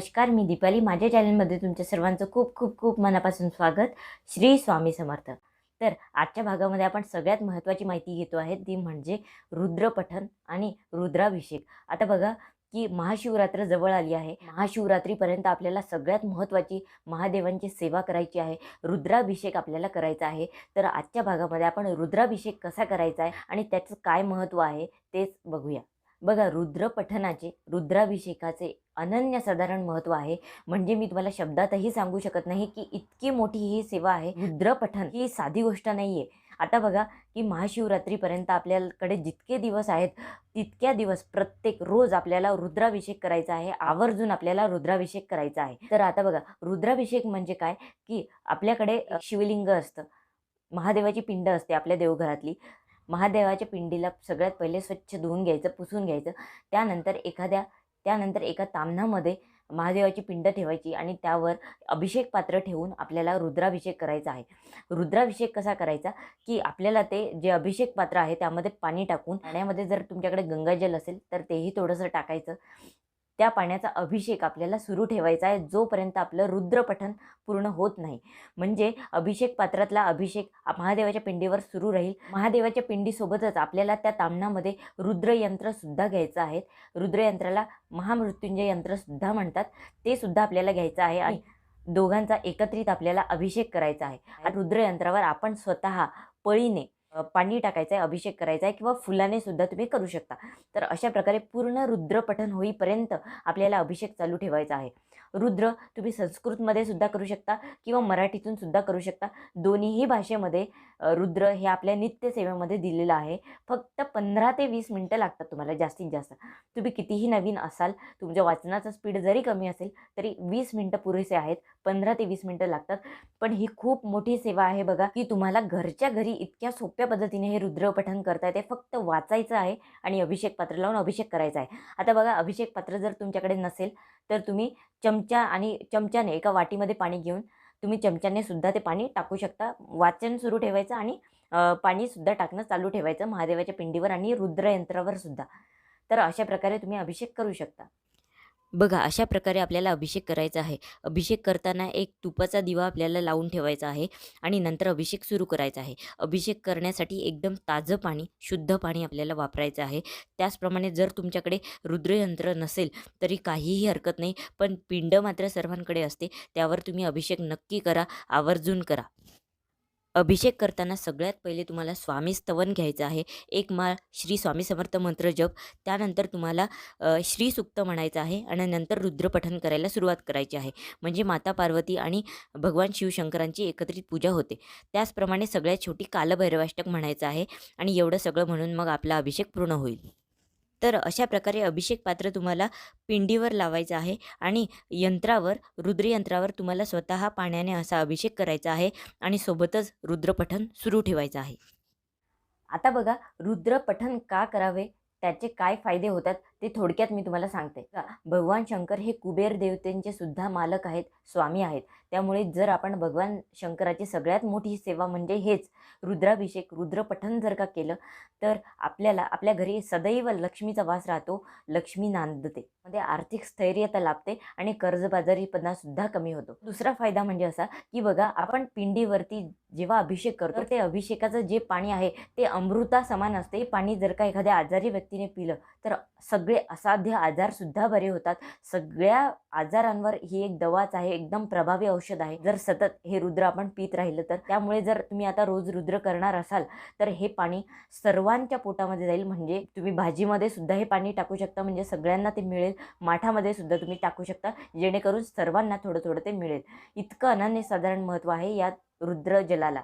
नमस्कार मी दीपाली. माझ्या चॅनलमध्ये तुमच्या सर्वांचं खूप खूप खूप मनापासून स्वागत. श्री स्वामी समर्थ. तर आजच्या भागामध्ये आपण सगळ्यात महत्त्वाची माहिती घेतो आहे ती म्हणजे रुद्रपठन आणि रुद्राभिषेक. आता बघा की महाशिवरात्र जवळ आली आहे. महाशिवरात्रीपर्यंत आपल्याला सगळ्यात महत्त्वाची महादेवांची सेवा करायची आहे. रुद्राभिषेक आपल्याला करायचा आहे. तर आजच्या भागामध्ये आपण रुद्राभिषेक कसा करायचा आहे आणि त्याचं काय महत्त्व आहे तेच बघूया. बघा रुद्रपठनाचे रुद्राभिषेकाचे अनन्यसाधारण महत्त्व आहे. म्हणजे मी तुम्हाला शब्दातही सांगू शकत नाही की इतकी मोठी ही सेवा आहे. रुद्रपठन ही साधी गोष्ट नाही आहे आता बघा की महाशिवरात्रीपर्यंत आपल्याकडे जितके दिवस आहेत तितक्या दिवस प्रत्येक रोज आपल्याला रुद्राभिषेक करायचा आहे. आवर्जून आपल्याला रुद्राभिषेक करायचा आहे. तर आता बघा रुद्राभिषेक म्हणजे काय? की आपल्याकडे शिवलिंग असतं. महादेवाची पिंड असते आपल्या देवघरातली. महादेवाच्या पिंडीला सगळ्यात पहिले स्वच्छ धुवून घ्यायचं पुसून घ्यायचं. त्यानंतर एखाद्या त्यानंतर एका तामणामध्ये महादेवाची पिंड ठेवायची आणि त्यावर अभिषेक पात्र ठेवून आपल्याला रुद्राभिषेक करायचा आहे. रुद्राभिषेक कसा करायचा? की आपल्याला ते जे अभिषेक पात्र आहे त्यामध्ये पाणी टाकून पाण्यामध्ये जर तुमच्याकडे गंगाजल असेल तर तेही थोडंसं टाकायचं. त्या पाण्याचा अभिषेक आपल्याला सुरू ठेवायचा आहे जोपर्यंत आपलं रुद्रपठन पूर्ण होत नाही. म्हणजे अभिषेक पात्रातला अभिषेक महादेवाच्या पिंडीवर सुरू राहील. महादेवाच्या पिंडीसोबतच आपल्याला त्या तामणामध्ये रुद्रयंत्रसुद्धा घ्यायचं आहे. रुद्रयंत्राला महामृत्युंजय यंत्रसुद्धा म्हणतात. ते सुद्धा आपल्याला घ्यायचं आहे आणि दोघांचा एकत्रित आपल्याला अभिषेक करायचा आहे. रुद्रयंत्रावर आपण स्वतः पळीने पाणी टाकायचं आहे अभिषेक करायचा आहे किंवा फुलाने सुद्धा तुम्ही करू शकता. तर अशा प्रकारे पूर्ण रुद्रपठन होईपर्यंत आपल्याला अभिषेक चालू ठेवायचा आहे. रुद्र तुम्ही संस्कृतमध्ये सुद्धा करू शकता किंवा मराठीतून सुद्धा करू शकता. दोन्हीही भाषेमध्ये रुद्र हे आपल्या नित्यसेवेमध्ये दिलेलं आहे. फक्त पंधरा ते वीस मिनटं लागतात तुम्हाला जास्तीत जास्त. तुम्ही कितीही नवीन असाल तुमच्या वाचनाचा स्पीड जरी कमी असेल तरी वीस मिनटं पुरेसे आहेत. पंधरा ते वीस मिनटं लागतात. पण ही खूप मोठी सेवा आहे बघा की तुम्हाला घरच्या घरी इतक्या सोप्या पद्धतीने हे रुद्रपठण करताय ते फक्त वाचायचं आहे आणि अभिषेक पात्र लावून अभिषेक करायचा आहे. आता बघा अभिषेक पात्र जर तुमच्याकडे नसेल तर तुम्ही चमचा आणि चमच्याने एका वाटीमध्ये पाणी घेऊन तुम्ही चमच्याने सुद्धा ते पाणी टाकू शकता. वाचन सुरू ठेवायचं आणि पाणीसुद्धा टाकणं चालू ठेवायचं महादेवाच्या पिंडीवर आणि रुद्रयंत्रावर सुद्धा. तर अशा प्रकारे तुम्ही अभिषेक करू शकता. बघा अशा प्रकारे आपल्याला अभिषेक करायचा आहे. अभिषेक करताना एक तुपाचा दिवा आपल्याला लावून ठेवायचा आहे आणि नंतर अभिषेक सुरू करायचा आहे. अभिषेक करण्यासाठी एकदम ताजं पाणी शुद्ध पाणी आपल्याला वापरायचं आहे. त्याचप्रमाणे जर तुमच्याकडे रुद्रयंत्र नसेल तरी काहीही हरकत नाही पण पिंड मात्र सर्वांकडे असते त्यावर तुम्ही अभिषेक नक्की करा आवर्जून करा. अभिषेक करताना सगळ्यात पहिले तुम्हाला स्वामी स्तवन घ्यायचं आहे. एक माळ श्री स्वामी समर्थ मंत्र जप त्यानंतर तुम्हाला श्रीसुक्त श्री सुक्त म्हणायचं आहे आणि नंतर रुद्रपठन करायला सुरुवात करायची आहे. म्हणजे माता पार्वती आणि भगवान शिवशंकरांची एकत्रित पूजा होते. त्याचप्रमाणे सगळ्यात छोटी कालभैरवाष्टक म्हणायचं आहे आणि एवढं सगळं म्हणून मग आपला अभिषेक पूर्ण होईल. तर अशा प्रकारे अभिषेक पात्र तुम्हाला पिंडीवर लावायचं आहे आणि यंत्रावर रुद्रयंत्रावर तुम्हाला स्वतः पाण्याने असा अभिषेक करायचा आहे आणि सोबतच रुद्रपठण सुरू ठेवायचं आहे. आता बघा रुद्रपठण का करावे? त्याचे काय फायदे होतात ते थोडक्यात मी तुम्हाला सांगते. भगवान शंकर हे कुबेर देवतेंचे सुद्धा मालक आहेत स्वामी आहेत. त्यामुळे जर आपण भगवान शंकराची सगळ्यात मोठी सेवा म्हणजे हेच रुद्राभिषेक रुद्रपठन जर का केलं तर आपल्याला आपल्या घरी सदैव लक्ष्मीचा वास राहतो लक्ष्मी नांदते. मध्ये आर्थिक स्थैर्यता लाभते आणि कर्जबाजारीपणासुद्धा कमी होतो. दुसरा फायदा म्हणजे असा की बघा आपण पिंडीवरती जेव्हा अभिषेक करतो ते अभिषेकाचं जे पाणी आहे ते अमृता समान असते. हे पाणी जर का एखाद्या आजारी व्यक्तीने पिलं तर सगळे असाध्य आजार सुद्धा बरे होतात. सगळ्या आजारांवर ही एक दवाच आहे एकदम प्रभावी औषध आहे. जर सतत हे रुद्र आपण पित राहिलं तर त्यामुळे जर तुम्ही आता रोज रुद्र करणार असाल तर हे पाणी सर्वांच्या पोटामध्ये जाईल. म्हणजे तुम्ही भाजीमध्ये सुद्धा हे पाणी टाकू शकता म्हणजे सगळ्यांना ते मिळेल. माठामध्ये सुद्धा तुम्ही टाकू शकता जेणेकरून सर्वांना थोडं थोडं ते मिळेल. इतकं अनन्यसाधारण महत्त्व आहे. या रुद्र जलाला.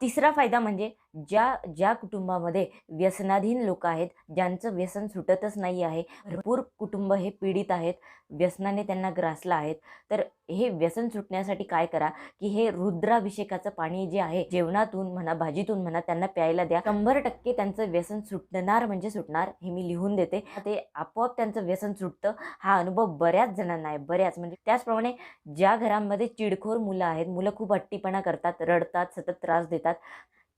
तिसरा फायदा म्हणजे ज्या ज्या कुटुंबामध्ये व्यसनाधीन लोक आहेत ज्यांचं व्यसन सुटतच नाही आहे भरपूर कुटुंब हे पीडित आहेत व्यसनाने त्यांना ग्रासलं आहेत तर हे व्यसन सुटण्यासाठी काय करा की हे रुद्राभिषेकाचं पाणी जे आहे जेवणातून म्हणा भाजीतून म्हणा त्यांना प्यायला द्या. शंभर टक्के त्यांचं व्यसन सुटणार म्हणजे सुटणार हे मी लिहून देते. ते आपोआप त्यांचं व्यसन सुटतं हा अनुभव बऱ्याच जणांना आहे बऱ्याच. म्हणजे त्याचप्रमाणे ज्या घरांमध्ये चिडखोर मुलं आहेत मुलं खूप हट्टीपणा करतात रडतात सतत त्रास देतात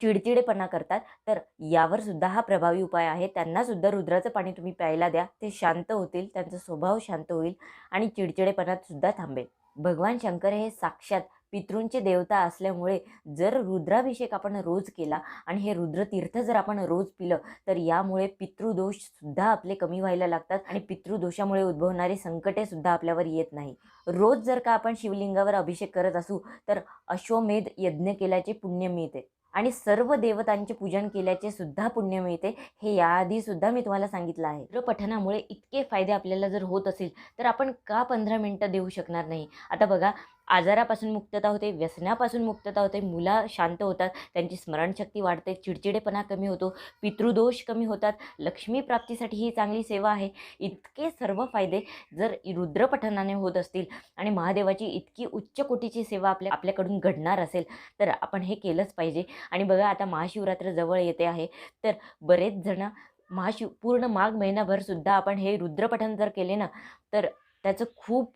चिडचिडेपणा करतात. तर यावर सुद्धा हा प्रभावी उपाय आहे. त्यांना सुद्धा रुद्राचं पाणी तुम्ही प्यायला द्या. ते शांत होतील त्यांचा स्वभाव शांत होईल आणि चिडचिडेपणात सुद्धा थांबेल. भगवान शंकर हे साक्षात पितृंचे देवता असल्यामुळे जर रुद्राभिषेक आपण रोज केला आणि हे रुद्रतीर्थ जर आपण रोज पिलं तर यामुळे पितृदोषसुद्धा आपले कमी व्हायला लागतात आणि पितृदोषामुळे उद्भवणारे संकटेसुद्धा आपल्यावर येत नाही. रोज जर का आपण शिवलिंगावर अभिषेक करत असू तर अश्वमेध यज्ञ केल्याचे पुण्य मिळते आणि सर्व देवतांचे पूजन केल्याचे सुद्धा पुण्य मिळते हे याआधी सुद्धा मी तुम्हाला सांगितलं आहे. रुद्र पठणामुळे इतके फायदे आपल्याला जर होत असेल तर आपण का पंधरा मिनटं देऊ शकणार नाही? आता बघा आजारापासून मुक्तता होते व्यसनापासून मुक्तता होते मुलं शांत होतात त्यांची स्मरणशक्ती वाढते चिडचिडेपणा कमी होतो पितृदोष कमी होतात. लक्ष्मी प्राप्तीसाठी ही चांगली सेवा आहे. इतके सर्व फायदे जर रुद्रपठनाने होत असतील आणि महादेवाची इतकी उच्च कोटीची सेवा आपल्या आपल्याकडून घडणार असेल तर आपण हे केलंच पाहिजे. आणि बघा आता महाशिवरात्र जवळ येते आहे तर बरेच जण महाशिव पूर्ण माघ महिनाभरसुद्धा आपण हे रुद्रपठन जर केले ना तर त्याचं खूप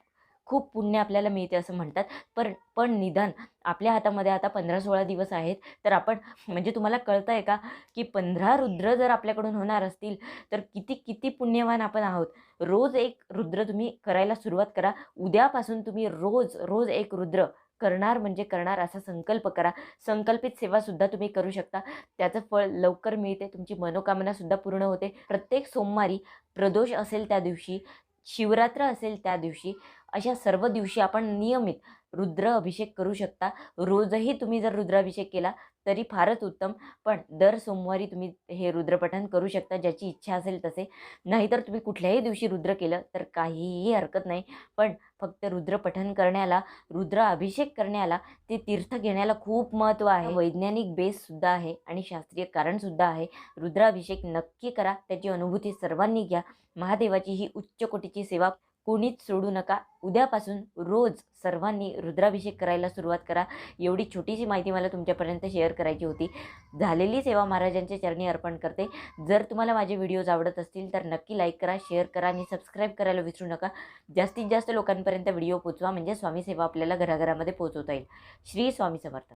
खूप पुण्य आपल्याला मिळते असं म्हणतात. पण पण निदान आपल्या हातामध्ये आता पंधरा सोळा दिवस आहेत. तर आपण म्हणजे तुम्हाला कळतं आहे का की पंधरा रुद्र जर आपल्याकडून होणार असतील तर किती किती पुण्यवान आपण आहोत. रोज एक रुद्र तुम्ही करायला सुरुवात करा. उद्यापासून तुम्ही रोज रोज एक रुद्र करणार म्हणजे करणार असा संकल्प करा. संकल्पित सेवासुद्धा तुम्ही करू शकता. त्याचं फळ लवकर मिळते. तुमची मनोकामनासुद्धा पूर्ण होते. प्रत्येक सोमवारी प्रदोष असेल त्या दिवशी शिवरात्र असेल त्या दिवशी अशा सर्व दिवशी आपण नियमित रुद्र अभिषेक करू शकता. रोजही तुम्ही जर रुद्राभिषेक केला तरी फारच उत्तम. पण दर सोमवारी तुम्ही हे रुद्रपठण करू शकता ज्याची इच्छा असेल तसे. नाहीतर तुम्ही कुठल्याही दिवशी रुद्र केलं तर काहीही हरकत नाही. पण फक्त रुद्रपठण करण्याला रुद्र अभिषेक करण्याला ते तीर्थ घेण्याला खूप महत्त्व आहे. वैज्ञानिक बेससुद्धा आहे आणि शास्त्रीय कारणसुद्धा आहे. रुद्राभिषेक नक्की करा. त्याची अनुभूती सर्वांनी घ्या. महादेवाची ही उच्च कोटीची सेवा कोणीच सोडू नका. उद्यापासून रोज सर्वांनी रुद्राभिषेक करायला सुरुवात करा. एवढी छोटीशी माहिती मला तुमच्यापर्यंत शेअर करायची होती. झालेली सेवा महाराजांच्या चरणी अर्पण करते. जर तुम्हाला माझे व्हिडिओज आवडत असतील तर नक्की लाईक करा शेअर करा आणि सबस्क्राईब करायला विसरू नका. जास्तीत जास्त लोकांपर्यंत व्हिडिओ पोचवा म्हणजे स्वामी सेवा आपल्याला घराघरामध्ये पोहोचवता येईल. श्री स्वामी समर्थ.